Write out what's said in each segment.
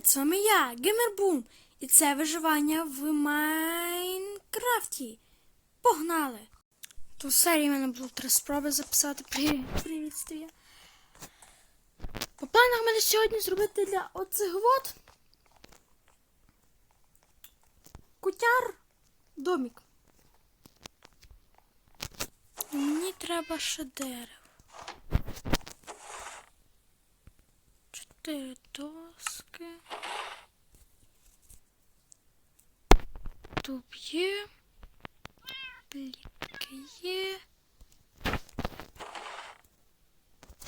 Привіт, з вами я, Геймербум, і це виживання в Майнкрафті. Погнали! Ту серії в мене було три спроби записати Привіт, привітствія. По планах мене сьогодні зробити для оцих вот кутяр домик. Мені треба ще дерево. Чотири доски. Дуб є. Плітки є.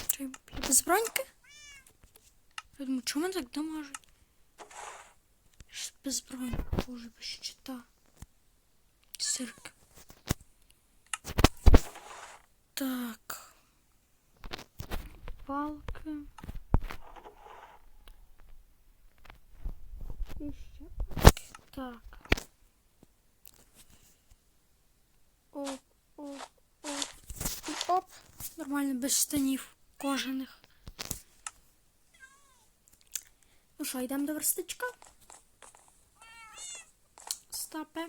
Чи без броньки? Я думаю, чому так дамажить? Без броньки, боже, без щита. Цирк. Так. Палки. І ще. Так. Оп, оп, оп. І оп. Нормально, без штанів кожаних. Ну що, йдемо до верстачка? Стапе.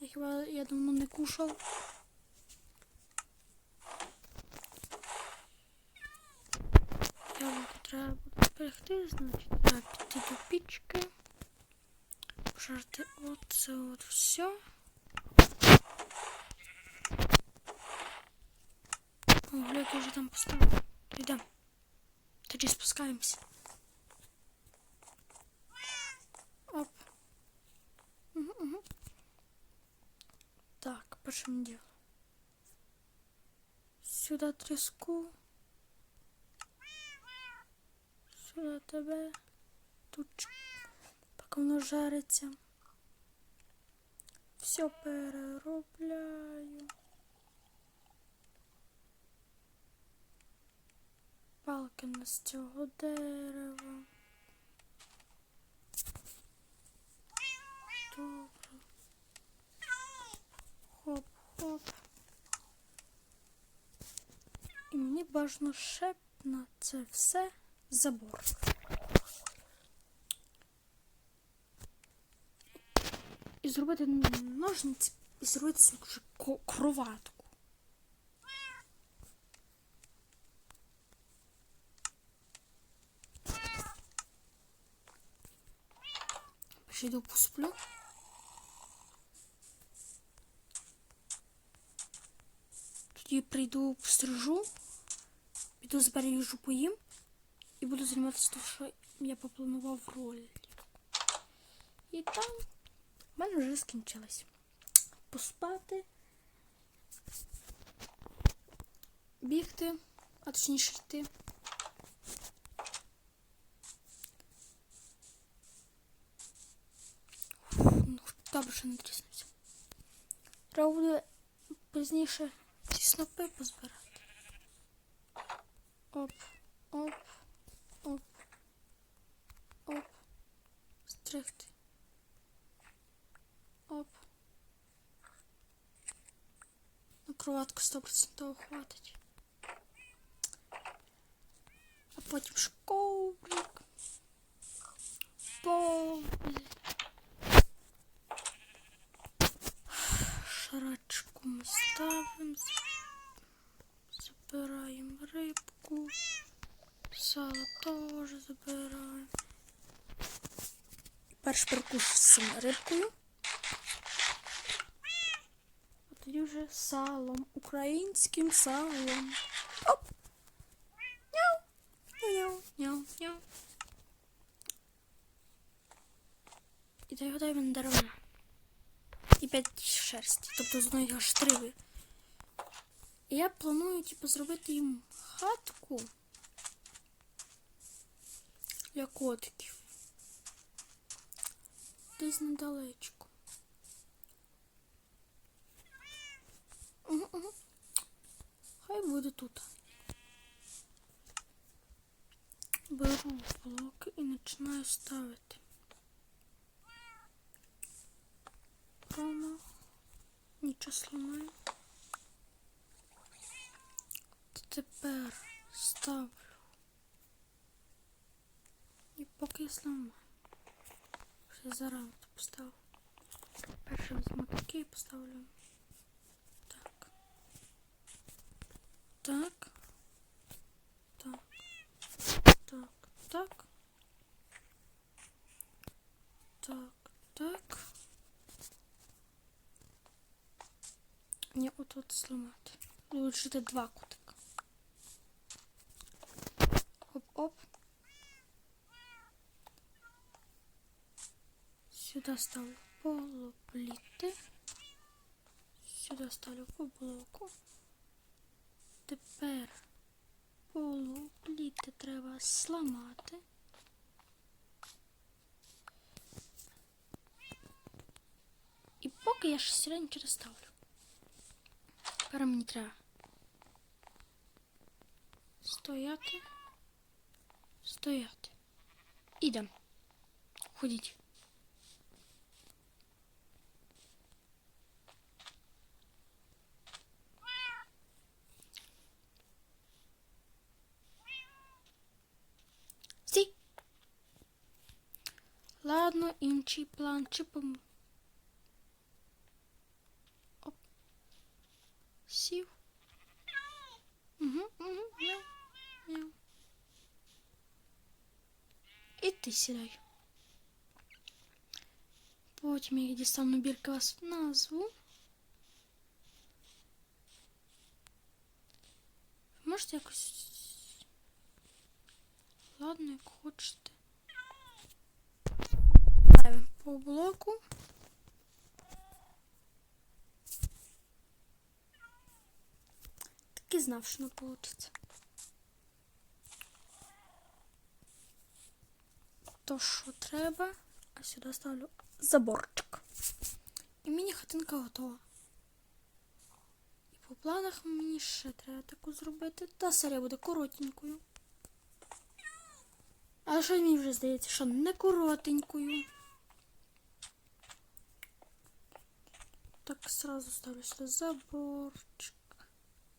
Я хіба я давно не кушав. Яблуко треба буде зберегти, значить треба піти до пічки. Пожарти оце от все. О, глядь, я вже там поставив. Йдемо. Тоді спускаємося. Оп. Угу, угу. Так, першим ділом. Сюди тріску. Сюди тебе. Поки воно жариться. Все переробляю. Палки на з цього дерева. Добре. Хоп-хоп. І мені бажано ще на це все забор. Зробити ножниці і зробити вже кроватку. Ще йду посплю. Тоді прийду пострижу, піду зберу їжу поїм і буду займатися тим, що я попланував в ролі. І там в мене вже скінчилось. Поспати, бігти, а точніше йти. Ну, добре, що не тріснеться. Треба буде пізніше ці снопи позбирати. Оп, оп, оп. Стригти. Оп. На кроватку 100% хватить. А потім ж коврик. Пол. Шарачку ми ставимо. Забираємо рибку. Сало теж забираємо. Перший перекус з цим рибкою. Тоді салом. Українським салом. Оп! Няу! Няу, няу, няу. І дай годай мене дерева. І п'ять шерсті. Тобто з одної аж три. Я планую, типу, зробити їм хатку для котиків. Десь недалечко. Буде тут. Беру блоки і починаю ставити. Рома. Нічого сломаю. Тепер ставлю. І поки я зламаю. я зарано це поставив. Перше візьму такий поставлю. Так. Так. Так. Так. Так. Так. Ні, от от зламати. Лучше два кутика. Оп-оп. Сюда ставлю полупліти. Сюди ставлю по блоку. Тепер полупліти треба зламати. І поки я ще сюди нічого ставлю. Тепер мені треба стояти. Стояти. Ідем. Ходіть. інший план. Чи пом... Оп. Сів. Угу, угу, мяу, мяу. І ти сідай. Потім я дістану бірка вас назву. Можете якось. Ладно, як хочете. По блоку. Так і знав, що не вийде. То, що треба, а сюди ставлю заборчик. І мені хатинка готова. І по планах мені ще треба таку зробити. Та серія буде коротенькою. А що мені вже здається, що не коротенькою. Так, сразу ставлю сюди заборчик.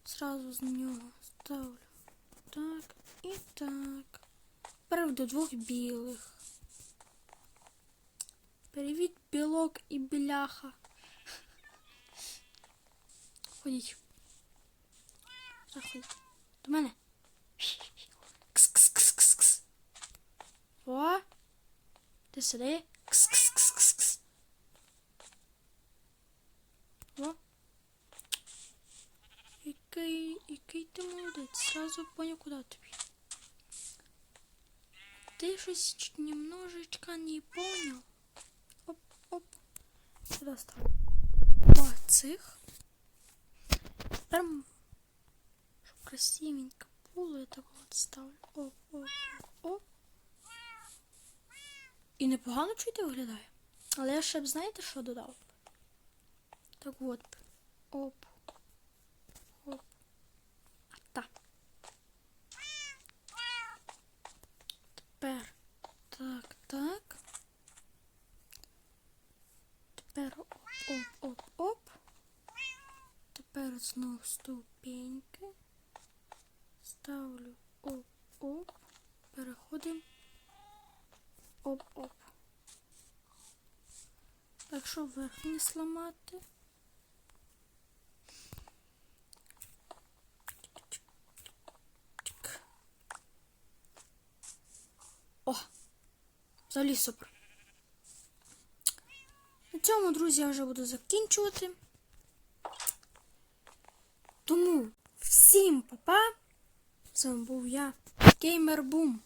Сразу з нього ставлю так і так. До двох білих. Привіт, білок і біляха. Ходіть. Заходіть. До мене. Кс-кс-кс-кс-кс. О! Ти сюди. Кс-кс-кс-кс-кс. О! Який, який ти молодець. Сразу понял, куди тобі. Ты щось немножечко не понял. Оп, оп. Сюда ставлю. По цих. Тепер, щоб красивенько було, я так от ставлю. Оп, оп, оп. І непогано чуєте виглядає. Але я ще б знаєте, що додав? Так от. Оп. А так. Тепер так, так. Тепер оп, оп, оп, оп. Знову ступеньки. Ставлю оп, оп. Переходимо. Оп, оп. Якщо верхній сламати. Чик. О! Взагалі супер. На цьому, друзі, я вже буду закінчувати. Тому всім па-па. З вами був я, Геймер Бум.